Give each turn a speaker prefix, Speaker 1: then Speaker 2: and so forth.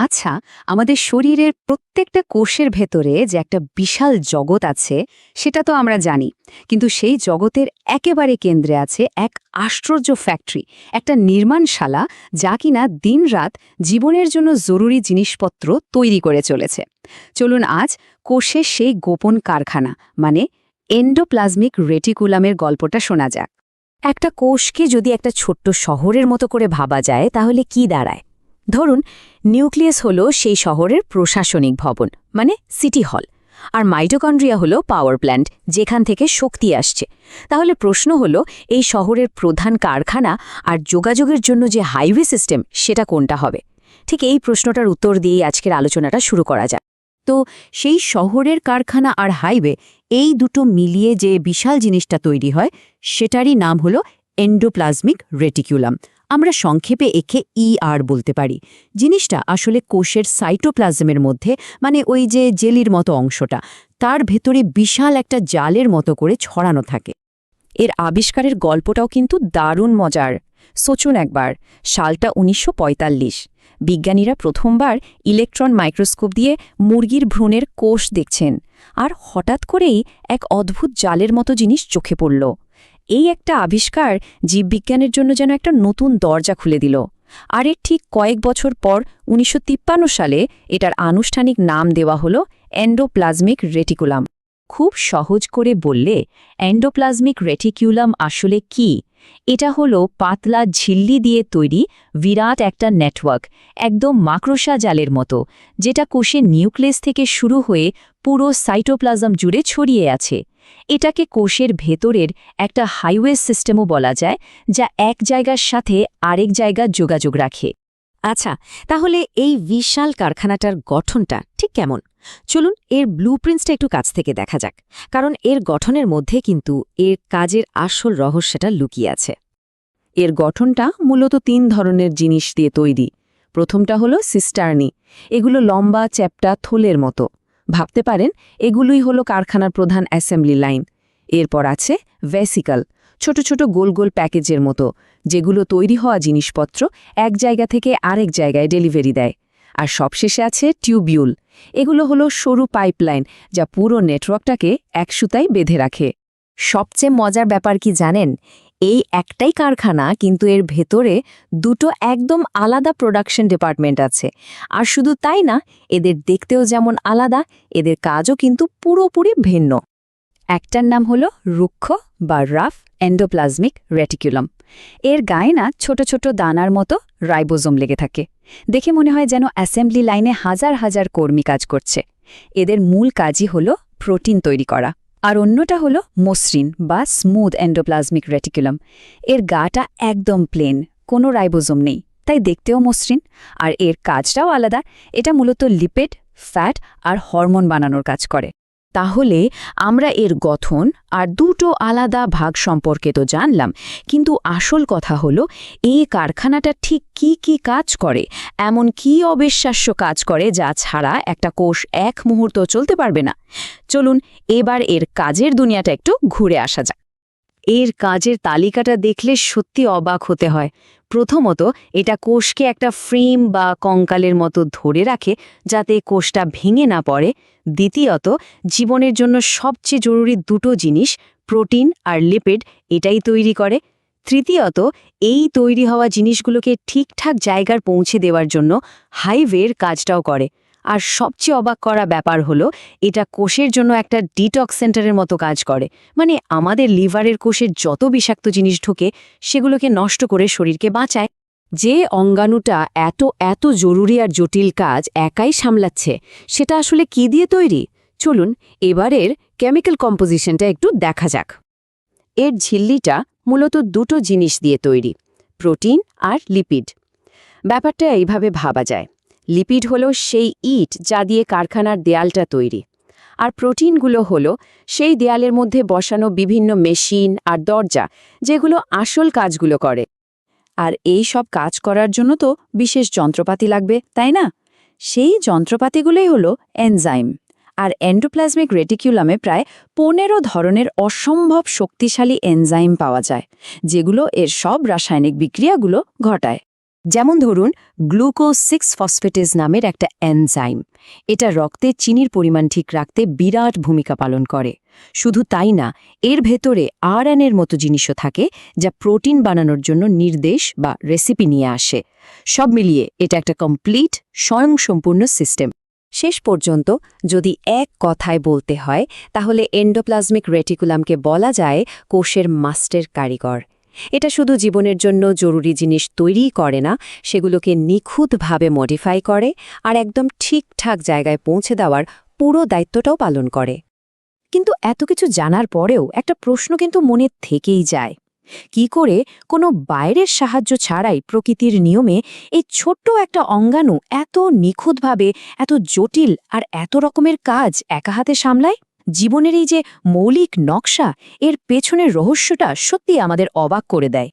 Speaker 1: আচ্ছা আমাদের শরীরের প্রত্যেকটা কোষের ভেতরে যে একটা বিশাল জগৎ আছে, সেটা তো আমরা জানি। কিন্তু সেই জগতের একেবারে কেন্দ্রে আছে এক আশ্চর্য ফ্যাক্টরি একটা নির্মাণশালা যা কিনা দিনরাত জীবনের জন্য জরুরি জিনিসপত্র তৈরি করে চলেছে। চলুন আজ কোষের সেই গোপন কারখানা মানে এন্ডোপ্লাজমিক রেটিকুলামের গল্পটা শোনা যাক। একটা কোষকে যদি একটা ছোট্ট শহরের মতো করে ভাবা যায়, তাহলে কি দাঁড়ায়? ধরুন, নিউক্লিয়াস হলো সেই শহরের প্রশাসনিক ভবন মানে সিটি হল, আর মাইটোকন্ড্রিয়া হলো পাওয়ার প্ল্যান্ট, যেখান থেকে শক্তি আসছে। তাহলে প্রশ্ন হলো, এই শহরের প্রধান কারখানা আর যোগাযোগের জন্য যে হাইওয়ে সিস্টেম, সেটা কোনটা হবে? ঠিক এই প্রশ্নটার উত্তর দিয়েই আজকের আলোচনাটা শুরু করা যায় তো সেই শহরের কারখানা আর হাইওয়ে, এই দুটো মিলিয়ে যে বিশাল জিনিসটা তৈরি হয়, সেটারই নাম হলো এন্ডোপ্লাজমিক রেটিকুলাম আমরা সংক্ষেপে একে ইআর বলতে পারি। জিনিসটা আসলে কোষের সাইটোপ্লাজমের মধ্যে মানে ওই যে জেলির মতো অংশটা, তার ভেতরে বিশাল একটা জালের মতো করে ছড়ানো থাকে। এর আবিষ্কারের গল্পটাও কিন্তু দারুণ মজার। সোচুন একবার, সালটা উনিশশো পঁয়তাল্লিশ। বিজ্ঞানীরা প্রথমবার ইলেকট্রন মাইক্রোস্কোপ দিয়ে মুরগির ভ্রূণের কোষ দেখছেন। আর হঠাৎ করেই এক অদ্ভুত জালের মতো জিনিস চোখে পড়ল। এই একটা আবিষ্কার জীববিজ্ঞানের জন্য যেন একটা নতুন দরজা খুলে দিল। আর এর ঠিক কয়েক বছর পর উনিশশো তিপ্পান্ন সালে এটার আনুষ্ঠানিক নাম দেওয়া হল এন্ডোপ্লাজমিক রেটিকুলাম। খুব সহজ করে বললে এন্ডোপ্লাজমিক রেটিকুলাম আসলে কি? এটা হলো পাতলা ঝিল্লি দিয়ে তৈরি বিরাট একটা নেটওয়ার্ক, একদম মাকড়সা জালের মতো, যেটা কোষের নিউক্লিয়াস থেকে শুরু হয়ে পুরো সাইটোপ্লাজম জুড়ে ছড়িয়ে আছে। এটাকে কোষের ভেতরের একটা হাইওয়ে সিস্টেমও বলা যায়, যা এক জায়গার সাথে আরেক জায়গা যোগাযোগ রাখে। আচ্ছা তাহলে এই বিশাল কারখানাটার গঠনটা ঠিক কেমন? চলুন এর ব্লুপ্রিন্টসটা একটু কাছ থেকে দেখা যাক, কারণ এর গঠনের মধ্যে কিন্তু এর কাজের আসল রহস্যটা লুকিয়ে আছে। এর গঠনটা মূলত তিন ধরনের জিনিস দিয়ে তৈরি। প্রথমটা হলো সিস্টার্নি, এগুলো লম্বা চ্যাপ্টা থোলের মতো। ভাবতে পারেন, এগুলোই হলো কারখানার প্রধান অ্যাসেম্বলি লাইন। এরপর আছে ভেসিকাল, ছোট ছোট গোল গোল প্যাকেজের মতো, যেগুলো তৈরি হওয়া জিনিসপত্র এক জায়গা থেকে আরেক জায়গায় ডেলিভারি দেয়। আর সবশেষে আছে টিউবিউল, এগুলো হলো সরু পাইপলাইন যা পুরো নেটওয়ার্কটাকে এক সুতায় বেঁধে রাখে। সবচেয়ে মজার ব্যাপার কি জানেন? এই একটাই কারখানা কিন্তু এর ভেতরে দুটো একদম আলাদা প্রোডাকশন ডিপার্টমেন্ট আছে। আর শুধু তাই না, এদের দেখতেও যেমন আলাদা, এদের কাজও কিন্তু পুরোপুরি ভিন্ন। একটার নাম হলো রুক্ষ বা রাফ এন্ডোপ্লাজমিক রেটিকুলাম এর গায়ে না ছোট ছোট দানার মতো রাইবোজোম লেগে থাকে। দেখে মনে হয় যেন অ্যাসেম্বলি লাইনে হাজার হাজার কর্মী কাজ করছে। এদের মূল কাজই হল প্রোটিন তৈরি করা। আর অন্যটা হলো মসৃণ বা স্মুথ এন্ডোপ্লাজমিক রেটিকুলাম এর গাটা একদম প্লেন কোনো রাইবোজম নেই, তাই দেখতেও মসৃণ। আর এর কাজটাও আলাদা, এটা মূলত লিপেড ফ্যাট আর হরমোন বানানোর কাজ করে। তাহলে আমরা এর গঠন আর দুটো আলাদা ভাগ সম্পর্কে তো জানলাম, কিন্তু আসল কথা হলো এই কারখানাটা ঠিক কি কি কাজ করে? এমন কি অবিশ্বাস্য কাজ করে যা ছাড়া একটা কোষ এক মুহূর্ত চলতে পারবে না? চলুন এবার এর কাজের দুনিয়াটা একটু ঘুরে আসা যাক। এর কাজের তালিকাটা দেখলে সত্যি অবাক হতে হয়। প্রথমত, এটা কোষকে একটা ফ্রেম বা কঙ্কালের মতো ধরে রাখে যাতে কোষটা ভেঙে না পড়ে। দ্বিতীয়ত, জীবনের জন্য সবচেয়ে জরুরি দুটো জিনিস, প্রোটিন আর লিপিড, এটাই তৈরি করে। তৃতীয়ত, এই তৈরি হওয়া জিনিসগুলোকে ঠিকঠাক জায়গার পৌঁছে দেওয়ার জন্য হাইওয়ের কাজটাও করে। আর সবচেয়ে অবাক করা ব্যাপার হলো, এটা কোষের জন্য একটা ডিটক্স সেন্টারের মতো কাজ করে। মানে আমাদের লিভারের কোষের যত বিষাক্ত জিনিস ঢোকে, সেগুলোকে নষ্ট করে শরীরকে বাঁচায়। যে অঙ্গাণুটা এত এত জরুরি আর জটিল কাজ একাই সামলাচ্ছে, সেটা আসলে কি দিয়ে তৈরি? চলুন, এবারের কেমিক্যাল কম্পোজিশনটা একটু দেখা যাক। এর ঝিল্লিটা মূলত দুটো জিনিস দিয়ে তৈরি, প্রোটিন আর লিপিড ব্যাপারটা এইভাবে ভাবা যায়। লিপিড হলো সেই ইট যা দিয়ে কারখানার দেয়ালটা তৈরি। আর প্রোটিনগুলো হলো সেই দেয়ালের মধ্যে বসানো বিভিন্ন মেশিন আর দরজা, যেগুলো আসল কাজগুলো করে। আর এই সব কাজ করার জন্য তো বিশেষ যন্ত্রপাতি লাগবে, তাই না? সেই যন্ত্রপাতিগুলোই হলো এনজাইম। আর এন্ডোপ্লাজমিক রেটিকিউলামে প্রায় পনেরো ধরনের অসম্ভব শক্তিশালী এনজাইম পাওয়া যায়, যেগুলো এর সব রাসায়নিক বিক্রিয়াগুলো ঘটায়। যেমন ধরুন গ্লুকো সিক্স ফসফেটেজ নামের একটা এনজাইম। এটা রক্তে চিনির পরিমাণ ঠিক রাখতে বিরাট ভূমিকা পালন করে। শুধু তাই না, এর ভেতরে আরএনএর মতো জিনিসও থাকে যা প্রোটিন বানানোর জন্য নির্দেশ বা রেসিপি নিয়ে আসে। সব মিলিয়ে এটা একটা কমপ্লিট স্বয়ংসম্পূর্ণ সিস্টেম। শেষ পর্যন্ত যদি এক কথায় বলতে হয়, তাহলে এন্ডোপ্লাজমিক রেটিকুলামকে বলা যায় কোষের মাস্টের কারিগর। এটা শুধু জীবনের জন্য জরুরি জিনিস তৈরি করে না, সেগুলোকে নিখুঁতভাবে মডিফাই করে আর একদম ঠিকঠাক জায়গায় পৌঁছে দেওয়ার পুরো দায়িত্বটাও পালন করে। কিন্তু এত কিছু জানার পরেও একটা প্রশ্ন কিন্তু মনে থেকেই যায়। কি করে কোনো বাইরের সাহায্য ছাড়াই প্রকৃতির নিয়মে এই ছোট্ট একটা অঙ্গাণু এত নিখুঁতভাবে, এত জটিল আর এত রকমের কাজ একা হাতে সামলায়? জীবনের এই যে মৌলিক নকশা এর পেছনের রহস্যটা সত্যি আমাদের অবাক করে দেয়।